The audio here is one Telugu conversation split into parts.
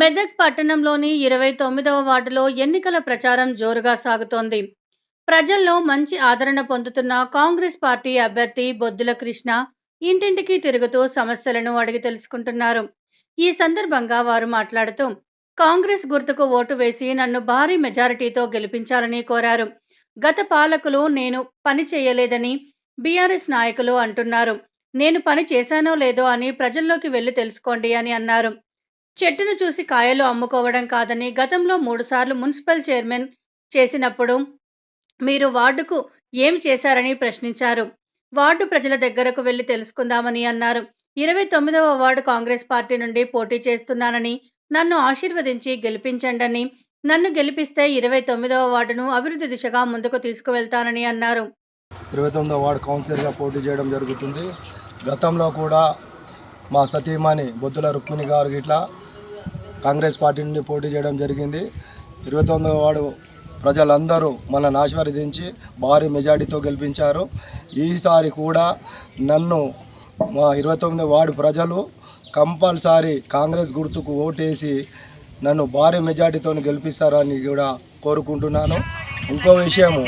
మెదక్ పట్టణంలోని ఇరవై తొమ్మిదవ వార్డులో ఎన్నికల ప్రచారం జోరుగా సాగుతోంది. ప్రజల్లో మంచి ఆదరణ పొందుతున్న కాంగ్రెస్ పార్టీ అభ్యర్థి బొద్దుల కృష్ణ ఇంటింటికి తిరుగుతూ సమస్యలను అడిగి తెలుసుకుంటున్నారు. ఈ సందర్భంగా వారు మాట్లాడుతూ కాంగ్రెస్ గుర్తుకు ఓటు వేసి నన్ను భారీ మెజారిటీతో గెలిపించాలని కోరారు. గత పాలకులు నేను పని చేయలేదని బీఆర్ఎస్ నాయకులు అంటున్నారు. నేను పని చేశానో లేదో అని ప్రజల్లోకి వెళ్ళి తెలుసుకోండి అని అన్నారు. చెట్టును చూసి కాయలు అమ్ముకోవడం కాదని గతంలో మూడుసార్లు మున్సిపల్ చైర్మన్ చేసినప్పుడు మీరు వార్డుకు ఏం చేశారని ప్రశ్నించారు. వార్డు ప్రజల దగ్గరకు వెళ్ళి తెలుసుకుందామని అన్నారు. ఇరవై తొమ్మిదవ వార్డు కాంగ్రెస్ పార్టీ నుండి పోటీ చేస్తున్నానని నన్ను ఆశీర్వదించి గెలిపించండని నన్ను గెలిపిస్తే ఇరవై తొమ్మిదవ వార్డును అభివృద్ధి దిశగా ముందుకు తీసుకువెళ్తానని అన్నారు. ఇరవై తొమ్మిదవ వార్డు కౌన్సిలర్గా పోటీ చేయడం జరుగుతుంది. గతంలో కూడా మా సతీమణి బొద్దుల రుక్మిణి గారు ఇట్లా కాంగ్రెస్ పార్టీ నుండి పోటీ చేయడం జరిగింది. ఇరవై తొమ్మిదవ వాడు ప్రజలందరూ మనల్ని ఆశీర్వదించి భారీ మెజార్టీతో గెలిపించారు. ఈసారి కూడా నన్ను మా ఇరవై తొమ్మిది వార్డు ప్రజలు కంపల్సరీ కాంగ్రెస్ గుర్తుకు ఓటేసి నన్ను భారీ మెజార్టీతో గెలిపిస్తారని కూడా కోరుకుంటున్నాను. ఇంకో విషయము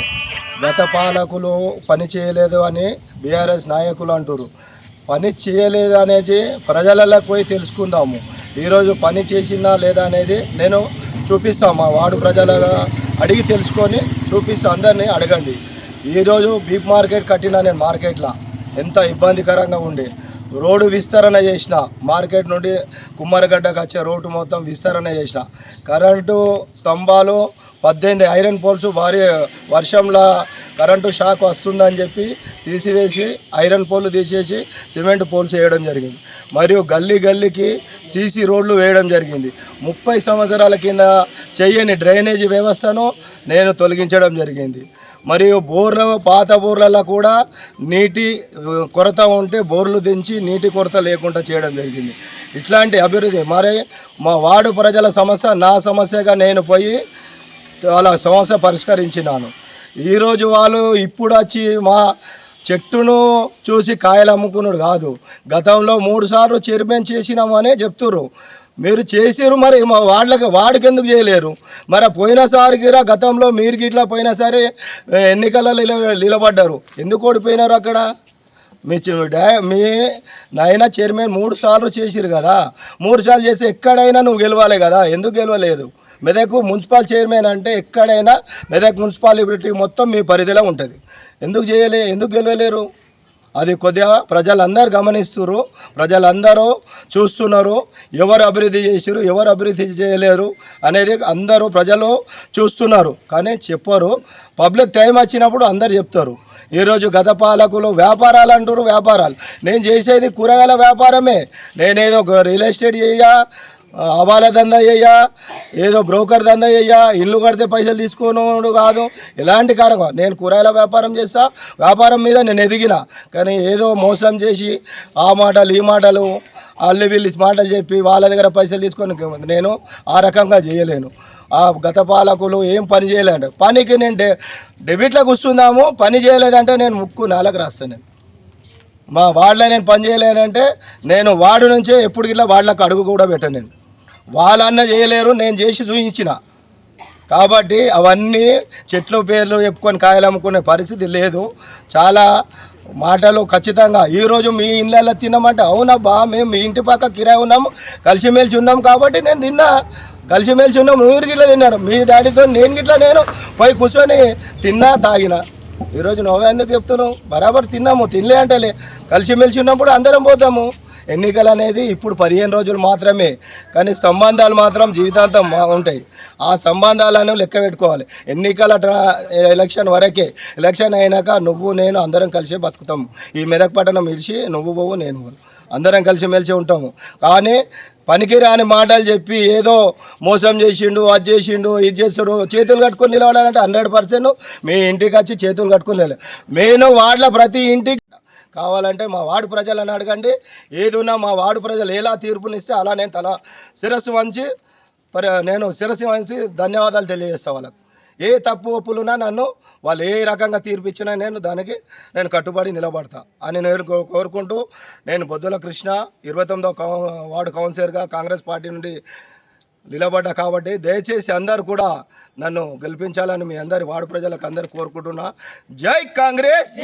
గత పాలకులు పని చేయలేదు అని బీఆర్ఎస్ నాయకులు అంటారు పని చేయలేదు అనేది ప్రజలకు పోయి తెలుసుకుందాము. ఈరోజు పని చేసిందా లేదా అనేది నేను చూపిస్తాను. మా వార్డు ప్రజల అడిగి తెలుసుకొని చూపిస్తా అందరినీ అడగండి. ఈరోజు బీప్ మార్కెట్ కట్టినా నేను మార్కెట్లో? ఎంత ఇబ్బందికరంగా ఉండే. రోడ్డు విస్తరణ చేసిన మార్కెట్ నుండి కుమ్మరగడ్డకు వచ్చే రోడ్డు మొత్తం విస్తరణ చేసిన కరెంటు స్తంభాలు పద్దెనిమిది ఐరన్ పోల్స్ భారీ వర్షంలో కరెంటు షాక్ వస్తుందని చెప్పి తీసివేసి ఐరన్ పోల్లు తీసేసి సిమెంట్ పోల్స్ వేయడం జరిగింది. మరియు గల్లీ గల్లీకి సీసీ రోడ్లు వేయడం జరిగింది. ముప్పై సంవత్సరాల కింద చేయని డ్రైనేజీ వ్యవస్థను నేను తొలగించడం జరిగింది. మరియు బోర్ల పాత బోర్లలో కూడా నీటి కొరత ఉంటే బోర్లు దించి నీటి కొరత లేకుండా చేయడం జరిగింది. ఇట్లాంటి అభివృద్ధి మరి మా వార్డు ప్రజల సమస్య నా సమస్యగా నేను పోయి వాళ్ళ సమస్య పరిష్కరించినాను. ఈరోజు వాళ్ళు ఇప్పుడు వచ్చి మా చెట్టును చూసి కాయలు అమ్ముకున్నాడు కాదు. గతంలో మూడు సార్లు చైర్మన్ చేసినామనే చెప్తుర్రు. మీరు చేసారు మరి మా వాళ్ళకి వాడికి ఎందుకు చేయలేరు? మరి పోయినసారి గిరా గతంలో మీరు గిట్లా పోయినా సరే ఎన్నికలలో నిల- నిలబడ్డారు. ఎందుకు ఓడిపోయినారు అక్కడ? మీ మీ నాయన చైర్మన్ మూడు సార్లు చేసిరు కదా. మూడు సార్లు చేసి ఎక్కడైనా నువ్వు గెలవాలి కదా. ఎందుకు గెలవలేదు? మెదక్ మున్సిపల్ చైర్మన్ అంటే ఎక్కడైనా మెదక్ మున్సిపాలిటీ మొత్తం మీ పరిధిలో ఉంటుంది. ఎందుకు చేయలే? ఎందుకు గెలవలేరు? అది కొద్దిగా ప్రజలందరూ గమనిస్తున్నారు ప్రజలందరూ చూస్తున్నారు. ఎవరు అభివృద్ధి చేసారు ఎవరు అభివృద్ధి చేయలేరు అనేది అందరూ ప్రజలు చూస్తున్నారు. కానీ చెప్పరు. పబ్లిక్ టైం వచ్చినప్పుడు అందరు చెప్తారు. ఈరోజు గత పాలకులు వ్యాపారాలు అంటారు వ్యాపారాలు. నేను చేసేది కూరగాయల వ్యాపారమే. నేనేదో ఒక రియల్ ఎస్టేట్ చేయ అవాల దందా చెయ్యా ఏదో బ్రోకర్ దందా చెయ్యా ఇల్లు కడితే పైసలు తీసుకోను కాదు. ఎలాంటి కారణం? నేను కూరగాయల వ్యాపారం చేస్తా. వ్యాపారం మీద నేను ఎదిగిన. కానీ ఏదో మోసం చేసి ఆ మాటలు ఈ మాటలు వాళ్ళు వీళ్ళు మాటలు చెప్పి వాళ్ళ దగ్గర పైసలు తీసుకొని నేను ఆ రకంగా చేయలేను. ఆ గత పాలకులు ఏం పని చేయలేండి పనికి నేను డె డెబిట్లో కూర్చున్నాము పని చేయలేదంటే నేను ముక్కు నేలకు రాస్తాను మా వాళ్ళ నేను పని చేయలేనంటే నేను వాడు నుంచే ఎప్పుడు ఇట్లా వాళ్ళకి అడుగు కూడా పెట్టను నేను. వాళ్ళన్న చేయలేరు నేను చేసి చూపించిన కాబట్టి అవన్నీ చెట్ల పేర్లు చెప్పుకొని కాయలు అమ్ముకునే పరిస్థితి లేదు. చాలా మాటలు ఖచ్చితంగా. ఈరోజు మీ ఇళ్ళల్లో తిన్నామంటే అవునబ్బా మేము మీ ఇంటి పక్క కిరాయి ఉన్నాము కలిసిమెలిసి ఉన్నాం కాబట్టి నేను తిన్నా. కలిసిమెలిసి ఉన్నాం మీరు గిట్లా తిన్నారు. మీ డాడీతో నేను గిట్లా నేను పోయి కూర్చొని తిన్నా తాగిన. ఈరోజు నువ్వెందుకు చెప్తున్నావు? బరాబర్ తిన్నాము తినలే అంటలే. కలిసిమెలిసి ఉన్నప్పుడు అందరం పోతాము. ఎన్నికలు అనేది ఇప్పుడు పదిహేను రోజులు మాత్రమే. కానీ సంబంధాలు మాత్రం జీవితాంతం ఉంటాయి. ఆ సంబంధాలను లెక్క పెట్టుకోవాలి. ఎన్నికల ఎలక్షన్ వరకే. ఎలక్షన్ అయినాక నువ్వు నేను అందరం కలిసి బతుకుతాము. ఈ మెదక్ పట్టణం ఇడిచి నువ్వు పోవు నేను అందరం కలిసి మెలిసి ఉంటాము. కానీ పనికిరాని మాటలు చెప్పి ఏదో మోసం చేసిండు అది చేసిండు ఇది చేస్తాడు చేతులు కట్టుకొని నిలబడాలంటే హండ్రెడ్ పర్సెంట్ మీ ఇంటికి వచ్చి చేతులు కట్టుకొని నిలబడాలి. నేను వాళ్ళ ప్రతి ఇంటికి కావాలంటే మా వార్డు ప్రజలను అడగండి. ఏది ఉన్నా మా వార్డు ప్రజలు ఎలా తీర్పునిస్తే అలా నేను తల శిరస్సు వంచి పరి నేను శిరస్సు వంచి ధన్యవాదాలు తెలియజేస్తా వాళ్ళకు. ఏ తప్పు ఒప్పులున్నా నన్ను వాళ్ళు ఏ రకంగా తీర్పిచ్చినా నేను దానికి నేను కట్టుబడి నిలబడతా అని నేను కో- కోరుకుంటూ నేను బొద్దుల కృష్ణ ఇరవై తొమ్మిదో కౌ వార్డు కౌన్సిలర్గా కాంగ్రెస్ పార్టీ నుండి నిలబడ్డా కాబట్టి దయచేసి అందరు కూడా నన్ను గెలిపించాలని మీ అందరి వార్డు ప్రజలకు అందరు కోరుకుంటున్నా. జై కాంగ్రెస్!